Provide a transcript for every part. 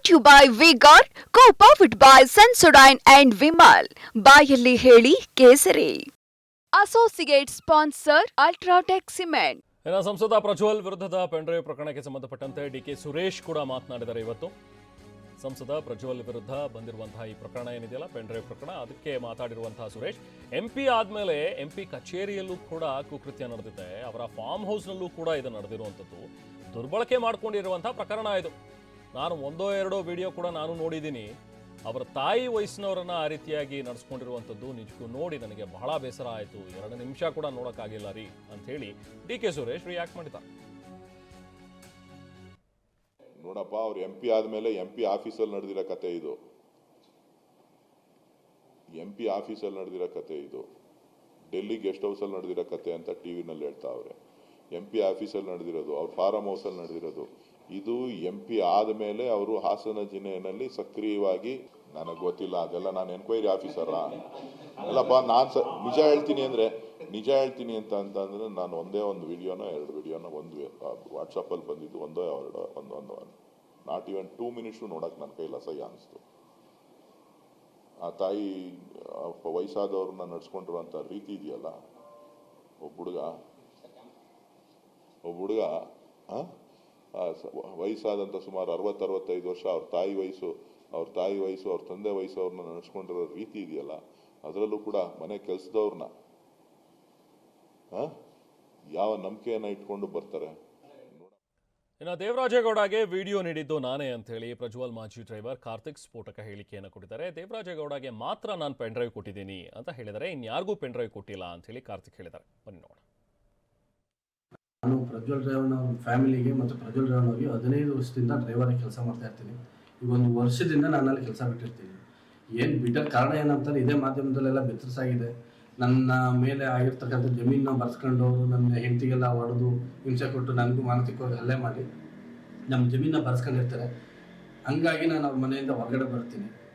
Brought you by vigour co by Sensodyne and Vimal ಬಾಯಲ್ಲಿ ಹೇಳಿ ಕೇಸರಿ. ಅಸೋಸಿಯೇಟ್ ಸ್ಪಾನ್ಸರ್ ಅಲ್ಟ್ರಾಟೆಕ್ ಸಿಮೆಂಟ್ ಸಂಸದ ಪ್ರಜ್ವಲ್ ವಿರುದ್ಧದ ಪೆಂಡ್ರೈವ್ ಪ್ರಕರಣಕ್ಕೆ ಸಂಬಂಧಪಟ್ಟಂತೆ ಡಿ ಕೆ ಸುರೇಶ್ ಕೂಡ ಮಾತನಾಡಿದ್ದಾರೆ ಇವತ್ತು. ಸಂಸದ ಪ್ರಜ್ವಲ್ ವಿರುದ್ಧ ಬಂದಿರುವಂತಹ ಈ ಪ್ರಕರಣ ಏನಿದೆಯಲ್ಲ ಪೆಂಡ್ರೈವ್ ಪ್ರಕರಣ, ಅದಕ್ಕೆ ಮಾತಾಡಿರುವಂತಹ ಸುರೇಶ್ ಎಂ ಪಿ ಆದಮೇಲೆ ಎಂ ಪಿ ಕಚೇರಿಯಲ್ಲೂ ಕೂಡ ಕುಕೃತ್ಯ ನಡೆದಿದೆ. ಅವರ ಫಾರ್ಮ್ ಹೌಸ್ನಲ್ಲೂ ಕೂಡ ಇದು ನಡೆದಿರುವಂಥದ್ದು. ದುರ್ಬಳಕೆ ಮಾಡ್ಕೊಂಡಿರುವಂತಹ ಪ್ರಕರಣ ಇದು. ನಾನು ಒಂದೋ ಎರಡೋ ವಿಡಿಯೋ ಕೂಡ ನಾನು ನೋಡಿದ್ದೀನಿ. ಅವರ ತಾಯಿ ವಯಸ್ಸಿನವರನ್ನ ಆ ರೀತಿಯಾಗಿ ನಡೆಸ್ಕೊಂಡಿರುವಂಥದ್ದು ನಿಜಕ್ಕೂ ನೋಡಿ ನನಗೆ ಬಹಳ ಬೇಸರ ಆಯಿತು. ಎರಡು ನಿಮಿಷ ಕೂಡ ನೋಡೋಕ್ಕಾಗಿಲ್ಲ ರೀ ಅಂಥೇಳಿ ಡಿ ಕೆ ಸುರೇಶ್ ರಿಯಾಕ್ಟ್ ಮಾಡಿದ್ದಾರೆ. ನೋಡಪ್ಪ, ಅವ್ರು ಎಂ ಪಿ ಆದಮೇಲೆ ಎಂ ಪಿ ಆಫೀಸಲ್ಲಿ ನಡೆದಿರೋ ಕತೆ ಇದು. ಎಂ ಪಿ ಆಫೀಸಲ್ಲಿ ನಡೆದಿರೋ ಕತೆ ಇದು. ಡೆಲ್ಲಿ ಗೆಸ್ಟ್ ಹೌಸಲ್ಲಿ ನಡೆದಿರೋ ಕತೆ ಅಂತ ಟಿ ವಿನಲ್ಲಿ ಹೇಳ್ತಾವ್ರೆ ಎಂ ಪಿ ಆಫೀಸಲ್ಲಿ ನಡೆದಿರೋದು, ಅವ್ರ ಫಾರಂ ಹೌಸಲ್ಲಿ ನಡೆದಿರೋದು. ಇದು ಎಂ ಪಿ ಆದಮೇಲೆ ಅವರು ಹಾಸನ ಜಿಲ್ಲೆಯಲ್ಲಿ ಸಕ್ರಿಯವಾಗಿ, ನನಗೆ ಗೊತ್ತಿಲ್ಲ, ಅದೆಲ್ಲ ನಾನು ಎನ್ಕ್ವೈರಿ ಆಫೀಸರಾ ಅಲ್ಲಪ್ಪ, ನಾನು ಸ, ನಿಜ ಹೇಳ್ತೀನಿ ಅಂದರೆ, ನಿಜ ಹೇಳ್ತೀನಿ ಅಂತ ಅಂತಂದ್ರೆ ನಾನು ಒಂದೇ ಒಂದು ವಿಡಿಯೋನ, ಎರಡು ವಿಡಿಯೋನ, ಒಂದು ವಾಟ್ಸಪ್ಪಲ್ಲಿ ಬಂದಿದ್ದು, ಒಂದೋ ಎರಡೋ, ಒಂದು ಒಂದು ನಾಟ್ ಈವನ್ ಟೂ ಮಿನಿಟ್ಸು ನೋಡೋಕೆ ನನ್ನ ಕೈಲಿ ಅಸಹ್ಯ ಅನಿಸ್ತು. ಆ ತಾಯಿ ವಯಸ್ಸಾದವ್ರನ್ನ ನಡ್ಸ್ಕೊಂಡಿರುವಂಥ ರೀತಿ ಇದೆಯಲ್ಲ? ಒಬ್ಬ ಹುಡುಗ? ಒಬ್ಬ ಹುಡುಗ? ವಯಸ್ಸಾದಂಥ ಸುಮಾರು ಅರವತ್ತು ಅರವತ್ತೈದು ವರ್ಷ ಅವ್ರ ತಾಯಿ ವಯಸ್ಸು, ಅವ್ರ ತಾಯಿ ವಯಸ್ಸು, ಅವ್ರ ತಂದೆ ವಯಸ್ಸು ಅವ್ರನ್ನ ನಡೆಸ್ಕೊಂಡಿರೋ ರೀತಿ ಇದೆಯಲ್ಲ, ಅದರಲ್ಲೂ ಕೂಡ ಮನೆ ಕೆಲಸದವ್ರನ್ನ ಯಾವ ನಂಬಿಕೆಯನ್ನು ಇಟ್ಕೊಂಡು ಬರ್ತಾರೆ? ಇನ್ನು ದೇವರಾಜೇಗೌಡಗೆ ವಿಡಿಯೋ ನೀಡಿದ್ದು ನಾನೇ ಅಂತ ಹೇಳಿ ಪ್ರಜ್ವಲ್ ಮಾಜಿ ಡ್ರೈವರ್ ಕಾರ್ತಿಕ್ ಸ್ಫೋಟಕ ಹೇಳಿಕೆಯನ್ನು ಕೊಟ್ಟಿದ್ದಾರೆ. ದೇವರಾಜೇಗೌಡಗೆ ಮಾತ್ರ ನಾನು ಪೆನ್ ಡ್ರೈವ್ ಕೊಟ್ಟಿದ್ದೀನಿ ಅಂತ ಹೇಳಿದರೆ ಇನ್ಯಾರಿಗೂ ಪೆನ್ ಡ್ರೈವ್ ಕೊಟ್ಟಿಲ್ಲ ಅಂತ ಹೇಳಿ ಕಾರ್ತಿಕ್ ಹೇಳಿದ್ದಾರೆ. ಬನ್ನಿ ನೋಡೋಣ. ನಾನು ಪ್ರಜ್ವಲ್ ಡ್ರೈವರ್ನ ಫ್ಯಾಮಿಲಿಗೆ ಮತ್ತು ಪ್ರಜ್ವಲ್ ಡ್ರೈವರ್ನವ್ರಿಗೆ ಹದಿನೈದು ವರ್ಷದಿಂದ ಡ್ರೈವರ್ ಕೆಲಸ ಮಾಡ್ತಾ ಇರ್ತೀನಿ. ಈಗ ಒಂದು ವರ್ಷದಿಂದ ನಾನು ಅಲ್ಲಿ ಕೆಲಸ ಬಿಟ್ಟಿರ್ತೀನಿ. ಏನು ಬಿಟ್ಟ ಕಾರಣ ಏನಂತಾರೆ ಇದೇ ಮಾಧ್ಯಮದಲ್ಲೆಲ್ಲ ಬೆತ್ತರಿಸಾಗಿದೆ ನನ್ನ ಮೇಲೆ ಆಗಿರ್ತಕ್ಕಂಥ ಜಮೀನನ್ನ ಬರ್ಸ್ಕೊಂಡು ನನ್ನ ಹೆಂಡತಿಗೆಲ್ಲ ಹೊಡೆದು ಹಿಂಸೆ ಕೊಟ್ಟು ನನಗೂ ಮಾನಸಿಕವಾಗಿ ಹಲ್ಲೆ ಮಾಡಿ ನಮ್ಮ ಜಮೀನನ್ನ ಬರ್ಸ್ಕೊಂಡಿರ್ತಾರೆ. ಹಂಗಾಗಿ ನಾನು ಅವ್ರ ಮನೆಯಿಂದ ಹೊರಗಡೆ ಬರ್ತೀನಿ.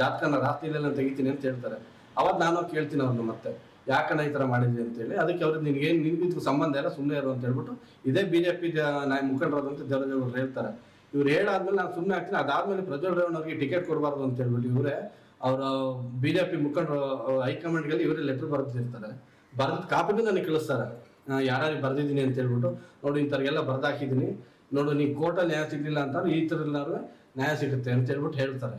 ಜಾತಕನ ರಾತ್ರಿಯಲ್ಲೇ ನಾನು ತೆಗಿತೀನಿ ಅಂತ ಹೇಳ್ತಾರೆ. ಅವತ್ತು ನಾನು ಕೇಳ್ತೀನಿ ಅವ್ರನ್ನ ಮತ್ತೆ, ಯಾಕಣ್ಣ ಈ ಥರ ಮಾಡಿದ್ವಿ ಅಂತೇಳಿ ಅದಕ್ಕೆ ಅವ್ರಿಗೆ ನಿನಗೆ ಏನು ನಿನ್ಗಿದ್ಕು ಸಂಬಂಧ ಇಲ್ಲ ಸುಮ್ಮನೆ ಇರು ಅಂತ ಹೇಳ್ಬಿಟ್ಟು ಇದೇ ಬಿ ಜೆ ಪಿ ನಾಯ ಮುಖಂಡರಾದಂತ ದೇವರಾಜ್ ಹೇಳ್ತಾರೆ. ಇವ್ರು ಹೇಳಾದ್ಮೇಲೆ ನಾನು ಸುಮ್ಮನೆ ಆಗ್ತೀನಿ. ಅದಾದ್ಮೇಲೆ ಪ್ರಜ್ವಲ್ ರೇವಣ್ಣ ಟಿಕೆಟ್ ಕೊಡಬಾರ್ದು ಅಂತ ಹೇಳ್ಬಿಟ್ಟು ಇವರೇ, ಅವರ ಬಿ ಜೆ ಪಿ ಮುಖಂಡರು ಹೈಕಮಾಂಡ್ಗೆ ಇವರೇ ಲೆಟರ್ ಬರೆದಿರ್ತಾರೆ. ಬರೆದ ಕಾಪಿನೂ ನನಗೆ ಕಳಿಸ್ತಾರೆ. ಯಾರ್ಯಾರಿಗೆ ಬರೆದಿದ್ದೀನಿ ಅಂತ ಹೇಳ್ಬಿಟ್ಟು, ನೋಡಿ ಇಂಥವ್ರಿಗೆಲ್ಲ ಬರ್ದಾಕಿದ್ದೀನಿ. ನೋಡು ನೀ ಕೋರ್ಟಲ್ಲಿ ನ್ಯಾಯ ಸಿಗಲಿಲ್ಲ ಅಂತ ಈ ಥರ ನ್ಯಾಯ ಸಿಗುತ್ತೆ ಅಂತ ಹೇಳ್ಬಿಟ್ಟು ಹೇಳ್ತಾರೆ.